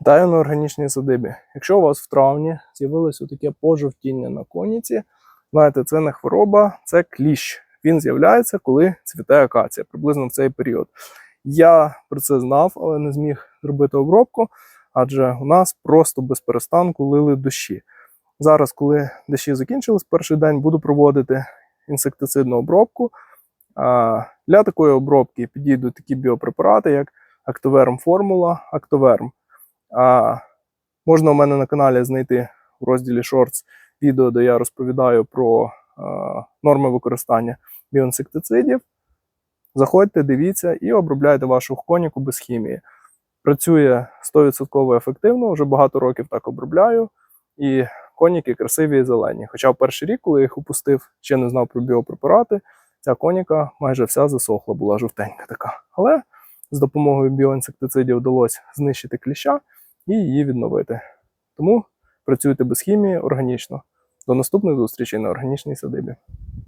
Вітаю на органічній садибі. Якщо у вас в травні з'явилось таке пожовтіння на коніці, знаєте, це не хвороба, це кліщ. Він з'являється, коли цвіте акація, приблизно в цей період. Я про це знав, але не зміг зробити обробку, адже у нас просто без перестанку лили дощі. Зараз, коли дощі закінчились, перший день буду проводити інсектицидну обробку. Для такої обробки підійдуть такі біопрепарати, як Актоверм Формула, Актоверм. А можна у мене на каналі знайти в розділі Shorts відео, де я розповідаю про а, норми використання біоінсектицидів. Заходьте, дивіться і обробляйте вашу коніку без хімії. Працює 100% ефективно, вже багато років так обробляю. І коніки красиві і зелені. Хоча в перший рік, коли я їх опустив, ще не знав про біопрепарати, ця коніка майже вся засохла, була жовтенька така. Але з допомогою біоінсектицидів вдалося знищити кліща і її відновити. Тому працюйте без хімії органічно. До наступних зустрічей на органічній садибі.